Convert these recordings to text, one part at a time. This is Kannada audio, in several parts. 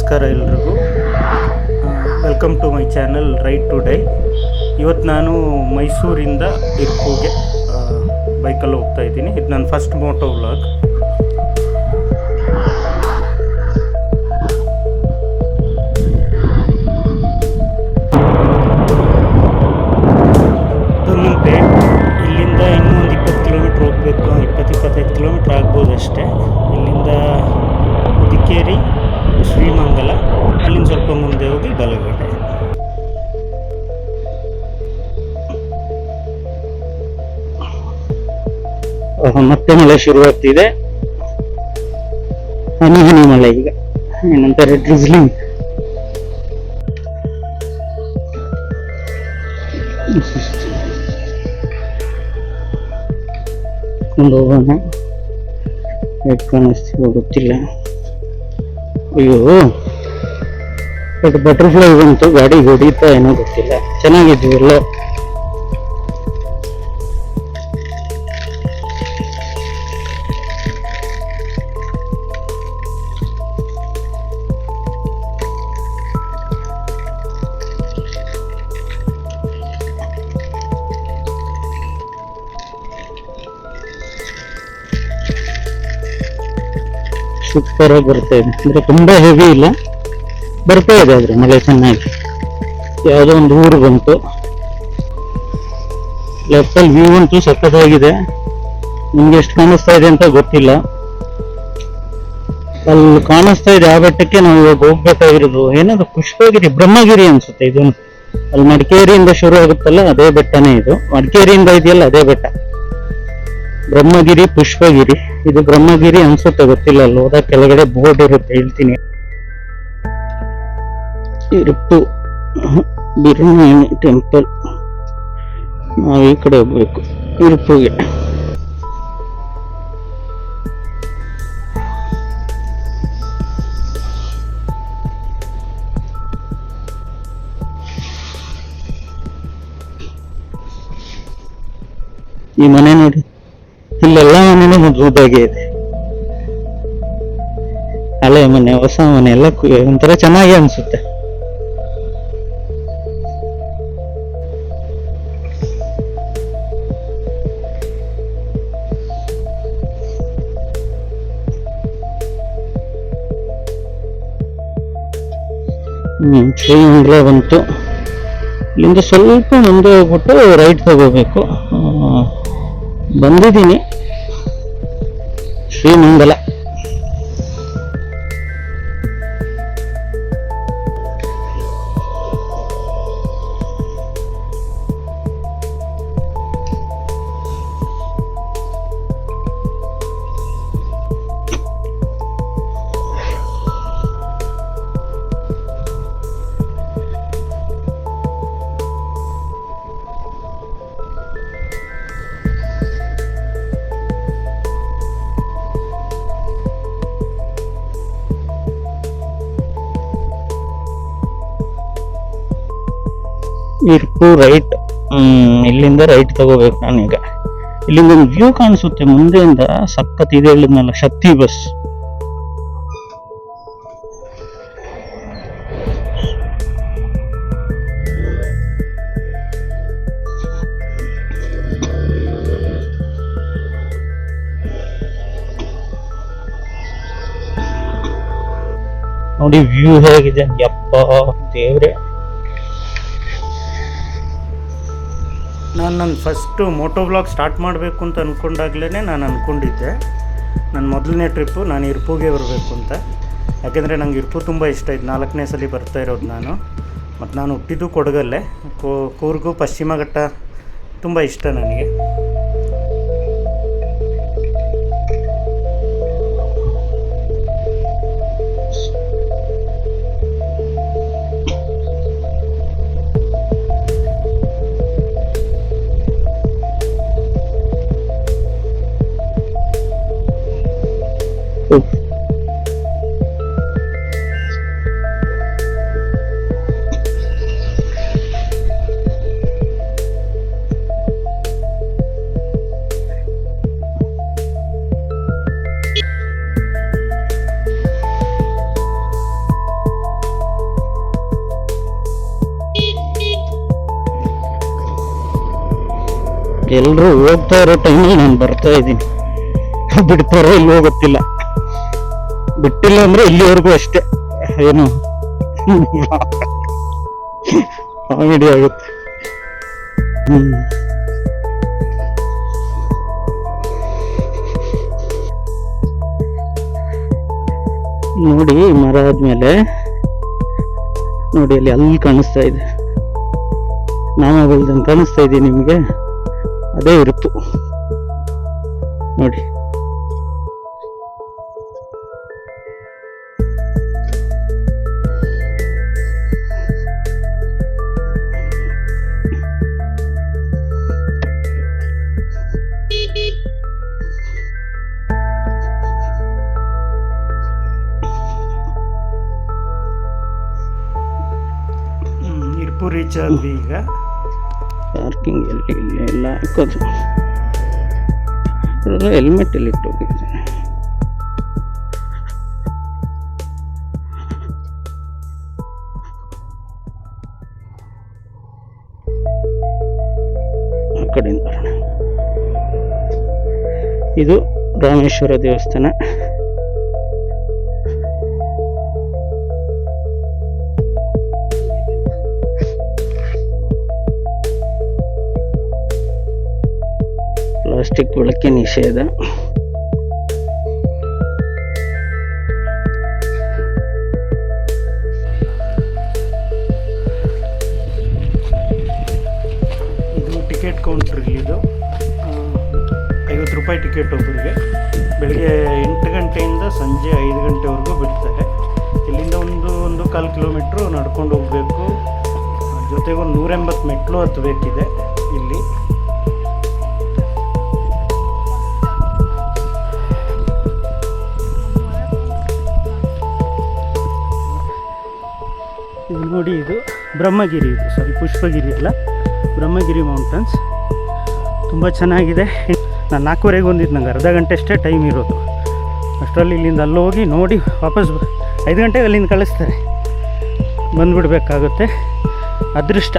ನಮಸ್ಕಾರ ಎಲ್ರಿಗೂ. Welcome to my channel right to die ಇವತ್ತು ನಾನು ಮೈಸೂರಿಂದ ಇರ್ಪುಗೆ ಬೈಕಲ್ಲಿ ಹೋಗ್ತಾ ಇದ್ದೀನಿ. ಇದು ನನ್ನ ಫಸ್ಟ್ ಮೋಟೋ ವ್ಲಾಗ್ ಆಹ್, ಮತ್ತೆ ಮಳೆ ಶುರುವಾಗ್ತಿದೆ ಹನಿ ಹನಿ ಮಳೆ ಈಗ. ಏನಂತಾರೆ ಡ್ರಿಸ್ಲಿಂಗ್ ಕೊಂಡು ಹೋಗೋಣ ಗೊತ್ತಿಲ್ಲ. ಅಯ್ಯೋ ಬಟ್ ಬಟರ್ಫ್ಲೈ ಬಂತು ಗಾಡಿ ಹೊಡಿತಾ ಏನೋ ಗೊತ್ತಿಲ್ಲ. ಚೆನ್ನಾಗಿದ್ವಿ ಎಲ್ಲ. ಸೂಪರ್ ಆಗಿ ಬರ್ತಾ ಇದೆ. ಅಂದ್ರೆ ತುಂಬಾ ಹೆವಿ ಇಲ್ಲ. ಬರ್ತಾ ಇದೆ ಆದ್ರೆ ಮಳೆ ಚೆನ್ನಾಗಿ. ಯಾವುದೋ ಒಂದು ಊರು ಬಂತು. ಲೆಫ್ಟ್ ಅಲ್ಲಿ ವ್ಯೂ ಅಂತೂ ಸಕ್ಕದಾಗಿದೆ ನಿಮ್ಗೆ ಎಷ್ಟು ಕಾಣಿಸ್ತಾ ಇದೆ ಅಂತ ಗೊತ್ತಿಲ್ಲ. ಅಲ್ಲಿ ಕಾಣಿಸ್ತಾ ಇದೆ ಆ ಬೆಟ್ಟಕ್ಕೆ ನಾವು ಇವಾಗ ಹೋಗ್ಬೇಕಾಗಿರೋದು. ಏನದು ಪುಷ್ಪಗಿರಿ ಬ್ರಹ್ಮಗಿರಿ ಅನ್ಸುತ್ತೆ ಇದು ಅಲ್ಲಿ ಮಡಿಕೇರಿಯಿಂದ ಶುರು ಆಗುತ್ತಲ್ಲ, ಅದೇ ಬೆಟ್ಟನೇ ಇದು. ಮಡಿಕೇರಿಯಿಂದ ಇದೆಯಲ್ಲ, ಅದೇ ಬೆಟ್ಟ. ಬ್ರಹ್ಮಗಿರಿ, ಪುಷ್ಪಗಿರಿ. ಇದು ಬ್ರಹ್ಮಗಿರಿ ಅನ್ಸುತ್ತೆ, ಗೊತ್ತಿಲ್ಲ ಅಲ್ಲಿ ಹೋದಾಗ ಕೆಳಗಡೆ ಬೋರ್ಡ್ ಇರುತ್ತೆ, ಹೇಳ್ತೀನಿ. ಇರುಪ್ಪು ಬಿರಿಯಾನಿ ಟೆಂಪಲ್ ನಾವು ಈ ಕಡೆ ಹೋಗ್ಬೇಕು. ಇರುಪ್ಪುಗೆ ಈ ಮನೆ ನೋಡಿ. ಇಲ್ಲೆಲ್ಲ ಮನೆನೂ ಮುದ್ದಾಗೆ ಇದೆ. ಹಳೆ ಮನೆ, ಹೊಸ ಮನೆ ಎಲ್ಲ ಒಂಥರ ಚೆನ್ನಾಗಿ ಅನ್ಸುತ್ತೆ. ಶ್ರೀಮಂಗಲ ಬಂತು. ಇಲ್ಲಿಂದ ಸ್ವಲ್ಪ ಮುಂದೆ ಹೋಗ್ಬಿಟ್ಟು ರೈಟ್ ತಗೋಬೇಕು. ಬಂದಿದ್ದೀನಿ. ಶ್ರೀಮಂಗಲ ಇರ್ಪು ರೈಟ್ ಇಲ್ಲಿಂದ ರೈಟ್ ತಗೋಬೇಕು ನಾನೀಗ. ಇಲ್ಲಿಂದ ಒಂದು ವ್ಯೂ ಕಾಣಿಸುತ್ತೆ, ಮುಂದೆಯಿಂದ ಸಖತ್ ಇದೆ ಹೇಳಿದ್ನಲ್ಲ, ಶಕ್ತಿ ಬಸ್ ನೋಡಿ ವ್ಯೂ ಹೇಗಿದೆ. ಯಪ್ಪ, ದೇವ್ರೆ. ನಾನು ನನ್ನ ಫಸ್ಟು ಮೋಟೋ ಬ್ಲಾಗ್ ಸ್ಟಾರ್ಟ್ ಮಾಡಬೇಕು ಅಂತ ಅಂದ್ಕೊಂಡಾಗಲೇ ನಾನು ಅಂದ್ಕೊಂಡಿದ್ದೆ ನನ್ನ ಮೊದಲನೇ ಟ್ರಿಪ್ಪು ನಾನು ಇರ್ಪುಗೆ ಬರಬೇಕು ಅಂತ. ಯಾಕೆಂದರೆ ನಂಗೆ ಇರ್ಪು ತುಂಬ ಇಷ್ಟ. ಇದು ನಾಲ್ಕನೇ ಸಲ ಬರ್ತಾ ಇರೋದು ನಾನು. ಮತ್ತು ನಾನು ಹುಟ್ಟಿದ್ದು ಕೊಡಗಲ್ಲೇ. ಕೂರ್ಗು ಪಶ್ಚಿಮ ಘಟ್ಟ ತುಂಬ ಇಷ್ಟ ನನಗೆ. ಎಲ್ಲರೂ ಹೋಗ್ತಾ ಇರೋ ಟೈಮಲ್ಲಿ ನಾನು ಬರ್ತಾ ಇದ್ದೀನಿ. ಬಿಡ್ತಾರೋ ಇಲ್ಲೋ ಗೊತ್ತಿಲ್ಲ. ಬಿಟ್ಟಿಲ್ಲ ಅಂದ್ರೆ ಇಲ್ಲಿವರೆಗೂ ಅಷ್ಟೇ. ಏನು? ಕಾಮಿಡಿ ಆಗುತ್ತೆ. ನೋಡಿ, ಮರ ಆದ್ಮೇಲೆ ನೋಡಿ, ಅಲ್ಲಿ ಅಲ್ಲಿ ಕಾಣಿಸ್ತಾ ಇದೆ. ನಾಮ ಬೆಳ್ದಂಗೆ ಕಾಣಿಸ್ತಾ ಇದೆ ನಿಮಗೆ. ಅದೇ ಇರುತ್ತು. ನೋಡಿ ಇರ್ಪು ರೀಚ್ ಆದ್ವಿ ಈಗ. ಪಾರ್ಕಿಂಗ್ ಎಲ್ಲಿ ಇಲ್ಲಿ ಎಲ್ಲ ಹಾಕೋದು. ಹೆಲ್ಮೆಟ್ ಎಲ್ಲಿ ಇಟ್ಟು ಕಡೆಯಿಂದ ಇದು ರಾಮೇಶ್ವರ ದೇವಸ್ಥಾನ. ಪ್ಲಾಸ್ಟಿಕ್ ಬಳಕೆ ನಿಷೇಧ. ಇದು ಟಿಕೆಟ್ ಕೌಂಟ್ರ್ ಆ, ಐವತ್ತು ರೂಪಾಯಿ ಟಿಕೆಟ್ ಒಬ್ಬರಿಗೆ ಬೆಳಗ್ಗೆ ಎಂಟು ಗಂಟೆಯಿಂದ ಸಂಜೆ ಐದು ಗಂಟೆವರೆಗೂ ಬಿಡ್ತಾರೆ. ಇಲ್ಲಿಂದ ಒಂದು ಒಂದು ಕಾಲು ಕಿಲೋಮೀಟ್ರು ನಡ್ಕೊಂಡು ಹೋಗಬೇಕು. ಜೊತೆಗೆ ಒಂದು ನೂರೆಂಬತ್ತು ಮೆಟ್ಲು ಹತ್ತಬೇಕಿದೆ ಇಲ್ಲಿ. ನೋಡಿ ಇದು, ಬ್ರಹ್ಮಗಿರಿ ಇದು. ಸಾರಿ ಪುಷ್ಪಗಿರಿ ಇಲ್ಲ. ಬ್ರಹ್ಮಗಿರಿ ಮೌಂಟನ್ಸ್ ತುಂಬ ಚೆನ್ನಾಗಿದೆ. ನಾನು ನಾಲ್ಕೂವರೆಗೆ ಬಂದಿದ್ದು, ನಂಗೆ ಅರ್ಧ ಗಂಟೆ ಅಷ್ಟೇ ಟೈಮ್ ಇರೋದು. ಅಷ್ಟರಲ್ಲಿ ಇಲ್ಲಿಂದ ಅಲ್ಲಿ ಹೋಗಿ ನೋಡಿ, ವಾಪಸ್ ಐದು ಗಂಟೆಗೆ ಅಲ್ಲಿಂದ ಕಳಿಸ್ತಾರೆ. ಬಂದುಬಿಡ್ಬೇಕಾಗುತ್ತೆ. ಅದೃಷ್ಟ.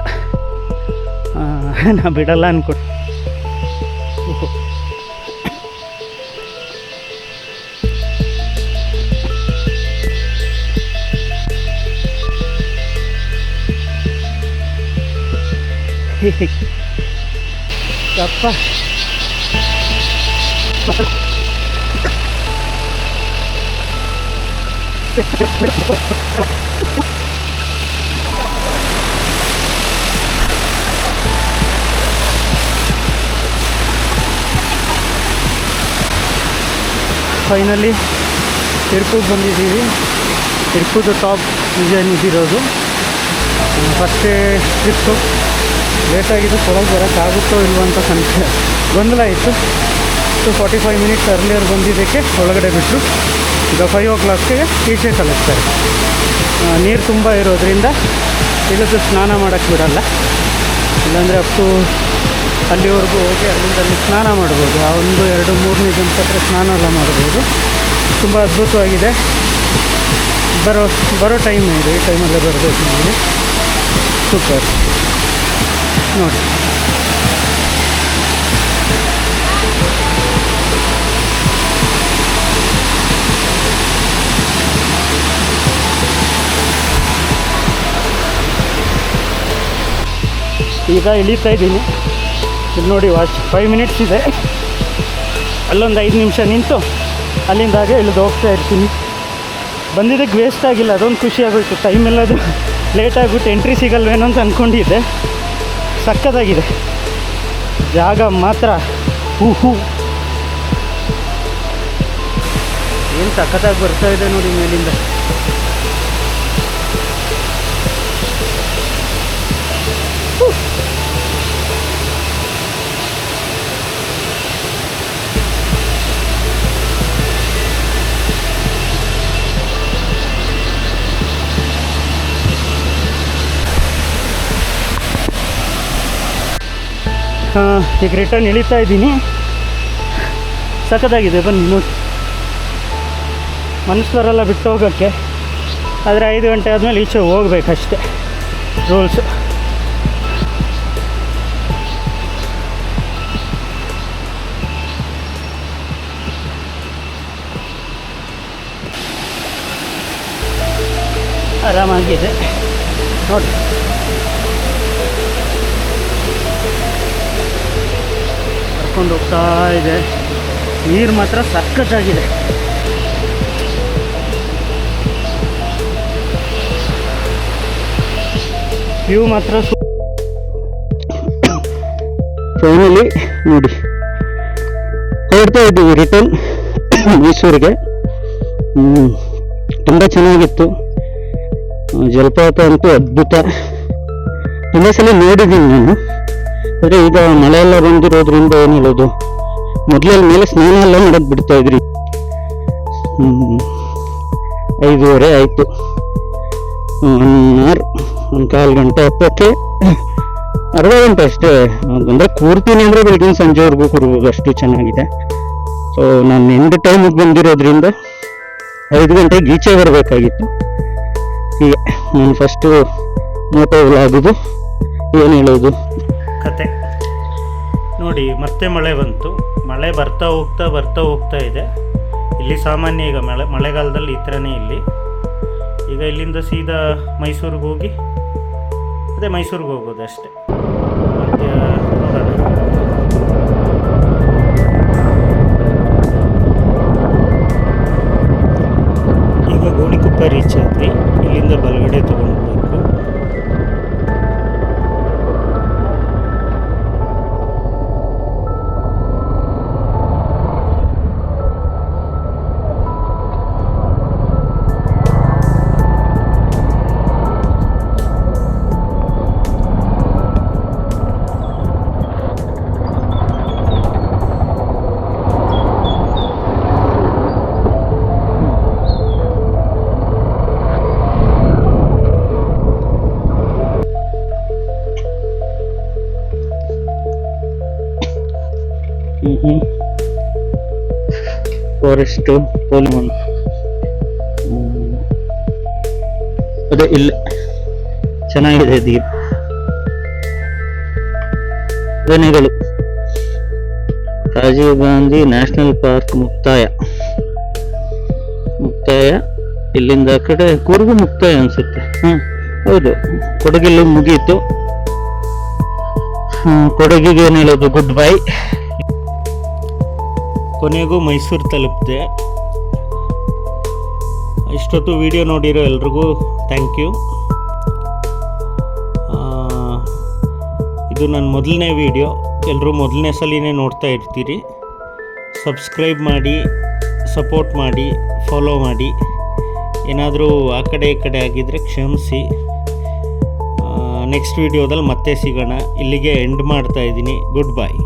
ನಾ ಬಿಡಲ್ಲ ಅನ್ಕೊಂಡು ಯಪ್ಪ ಫೈನಲಿ ತಿರುಪುಗೆ ಬಂದಿದ್ದೀವಿ ತಿರುಪುದು ಟಾಪ್ ಡಿಸೈನ್ ಇದಿರೋದು ಫಸ್ಟೇ ಟ್ರಿಪ್ಪು ಲೇಟಾಗಿದ್ದು ಒಳಗೆ ಬರೋಕ್ಕಾಗುತ್ತೋ ಇಲ್ವೋ ಅಂತ ಸಂಖ್ಯೆ ಗೊಂದಲ ಇತ್ತು. Two forty five minutes earlier ಬಂದಿದ್ದಕ್ಕೆ ಒಳಗಡೆ ಬಿಟ್ಟರು ಈಗ ಫೈವ್ ಓ ಕ್ಲಾಕ್ಗೆ ಈಚೆ ಕಲಿಸ್ತಾರೆ ನೀರು ತುಂಬ ಇರೋದ್ರಿಂದ ಇಳಿದು ಸ್ನಾನ ಮಾಡೋಕ್ಕೆ ಬಿಡಲ್ಲ. ಇಲ್ಲಾಂದರೆ ಅಪ್ಪು ಅಲ್ಲಿವರೆಗೂ ಹೋಗಿ ಅಲ್ಲಿಂದ ಅಲ್ಲಿ ಸ್ನಾನ ಮಾಡ್ಬೋದು. ಆ ಒಂದು ಎರಡು ಮೂರನೇ ಜನ ಹತ್ರ ಸ್ನಾನ ಎಲ್ಲ ಮಾಡ್ಬೋದು. ತುಂಬ ಅದ್ಭುತವಾಗಿದೆ. ಬರೋ ಬರೋ ಟೈಮ್ ಇದೆ. ಈ ಟೈಮಲ್ಲೇ ಬರಬೇಕು ನಮಗೆ ಸೂಪರ್ ನೋಡಿ. ಈಗ ಇಳೀತಾ ಇದ್ದೀನಿ. ಇಲ್ಲಿ ನೋಡಿ ವಾಚ್ ಫೈವ್ ಮಿನಿಟ್ಸ್ ಇದೆ. ಅಲ್ಲೊಂದು ಐದು ನಿಮಿಷ ನಿಂತು ಅಲ್ಲಿಂದ ಹಾಗೆ ಇಳಿದು ಹೋಗ್ತಾ ಇರ್ತೀನಿ. ಬಂದಿದ್ದಕ್ಕೆ ವೇಸ್ಟ್ ಆಗಿಲ್ಲ, ಅದೊಂದು ಖುಷಿ ಆಗೋಯ್ತು. ಟೈಮ್ ಎಲ್ಲದು ಲೇಟ್ ಆಗಿಬಿಟ್ಟು ಎಂಟ್ರಿ ಸಿಗಲ್ವೇನೋ ಅಂತ ಅಂದ್ಕೊಂಡಿದ್ದೆ ಸಕ್ಕತ್ತಾಗಿದೆ. ಜಾಗ ಮಾತ್ರ ಹೂ ಹೂ ಏನು ಸಕ್ಕತ್ತಾಗಿ ಬರ್ತಾ ಇದೆ ನೋಡಿ ಮೇಲಿಂದ. ಈಗ ರಿಟರ್ನ್ ಇಳಿತಾ ಇದ್ದೀನಿ. ಸಖತ್ತಾಗಿದೆ, ಬನ್ನಿ ನೋಡಿ. ಮನುಷ್ಯರೆಲ್ಲ ಬಿಟ್ಟು ಹೋಗೋಕ್ಕೆ. ಆದರೆ ಐದು ಗಂಟೆ ಆದಮೇಲೆ ಈಚೆ ಹೋಗ್ಬೇಕಷ್ಟೆ ರೂಲ್ಸು ಆರಾಮಾಗಿದೆ. ನೋಡಿ. ಕರ್ಕೊಂಡು ಹೋಗ್ತಾ ಇದೆ. ನೀರು ಮಾತ್ರ ಸಕ್ಕತ್ತಾಗಿದೆ ವ್ಯೂ ಮಾತ್ರ ಫೈನಲಿ ನೋಡಿ. ಹೊರಡ್ತಾ ಇದ್ದೀವಿ ರಿಟರ್ನ್ ಮೈಸೂರಿಗೆ. ತುಂಬ ಚೆನ್ನಾಗಿತ್ತು. ಜಲಪಾತ ಅಂತೂ ಅದ್ಭುತ. ತುಂಬ ಸಲ ನೋಡಿದ್ದೀನಿ ನಾನು. ಆದರೆ ಈಗ ಮಳೆ ಎಲ್ಲ ಬಂದಿರೋದ್ರಿಂದ ಏನು ಹೇಳೋದು ಮೊದಲಲ್ಲಿ ಮೇಲೆ ಸ್ನಾನ ಎಲ್ಲ ಮಾಡೋದು ಬಿಡ್ತಾ ಇದ್ರಿ. ಐದೂವರೆ ಆಯಿತು. ಒಂದು ಕಾಲು ಗಂಟೆ ಹತ್ತಕ್ಕೆ. ಅರ್ಧ ಗಂಟೆ ಅಷ್ಟೇ. ಅಂದರೆ ಕೂರ್ತೀನಿ ಅಂದರೆ ಬೆಳಗಿನ ಸಂಜೆವರೆಗೂ ಕೂರ್ಬೋದು, ಅಷ್ಟು ಚೆನ್ನಾಗಿದೆ. ಸೊ ನಾನು ಎಂಡ್ ಟೈಮಿಗೆ ಬಂದಿರೋದ್ರಿಂದ ಐದು ಗಂಟೆಗೆ ಈಚೆ ಬರಬೇಕಾಗಿತ್ತು. ಹೀಗೆ, ನಾನು ಫಸ್ಟು ಮೋಟೋ ಆಗೋದು ಏನು ಹೇಳೋದು? ಕತೆ. ನೋಡಿ, ಮತ್ತೆ ಮಳೆ ಬಂತು. ಮಳೆ ಬರ್ತಾ ಹೋಗ್ತಾ ಬರ್ತಾ ಹೋಗ್ತಾ ಇದೆ. ಇಲ್ಲಿ ಸಾಮಾನ್ಯ ಈಗ ಮಳೆ, ಮಳೆಗಾಲದಲ್ಲಿ ಈ ಥರನೇ ಇಲ್ಲಿ. ಈಗ ಇಲ್ಲಿಂದ ಸೀದಾ ಮೈಸೂರಿಗೆ ಹೋಗಿ, ಅದೇ ಮೈಸೂರಿಗೆ ಹೋಗೋದು ಅಷ್ಟೇ. ಈಗ ಗೋಣಿಕೊಪ್ಪ ರೀಚ್ ಆದ್ವಿ. ಇಲ್ಲಿಂದ ಬಲಗಡೆ ತಗೊಂಡ್ಬೇಕು ಫಾರೆಸ್ಟು ಪೋಲಿಮನ್ ಅದೇ ಇಲ್ಲ. ಚೆನ್ನಾಗಿದೆ ದೀಪ್. ಆನೆಗಳು ರಾಜೀವ್ ಗಾಂಧಿ ನ್ಯಾಷನಲ್ ಪಾರ್ಕ್ ಮುಕ್ತಾಯ. ಮುಕ್ತಾಯ. ಇಲ್ಲಿಂದ ಕಡೆ ಕೂರ್ಗು ಮುಕ್ತಾಯ ಅನ್ಸುತ್ತೆ. ಹ್ಮ್. ಹೌದು. ಕೊಡಗೆಲ್ಲ ಮುಗೀತು. ಕೊಡಗಿಗೆ ಏನು ಹೇಳೋದು? ಗುಡ್ ಬೈ ಕೊನೆಗೂ ಮೈಸೂರು ತಲುಪಿದೆ. ಇಷ್ಟೊತ್ತು ವಿಡಿಯೋ ನೋಡಿರೋ ಎಲ್ರಿಗೂ ಥ್ಯಾಂಕ್ ಯು ಇದು ನನ್ನ ಮೊದಲನೇ ವಿಡಿಯೋ ಎಲ್ಲರೂ ಮೊದಲನೇ ಸಲಿನೇ ನೋಡ್ತಾ ಇರ್ತೀರಿ. ಸಬ್ಸ್ಕ್ರೈಬ್ ಮಾಡಿ ಸಪೋರ್ಟ್ ಮಾಡಿ ಫಾಲೋ ಮಾಡಿ. ಏನಾದರೂ ಆ ಕಡೆ ಈ ಕಡೆ ಆಗಿದ್ದರೆ ಕ್ಷಮಿಸಿ. ನೆಕ್ಸ್ಟ್ ವಿಡಿಯೋದಲ್ಲಿ ಮತ್ತೆ ಸಿಗೋಣ. ಇಲ್ಲಿಗೆ ಎಂಡ್ ಮಾಡ್ತಾ ಇದ್ದೀನಿ. ಗುಡ್ ಬಾಯ್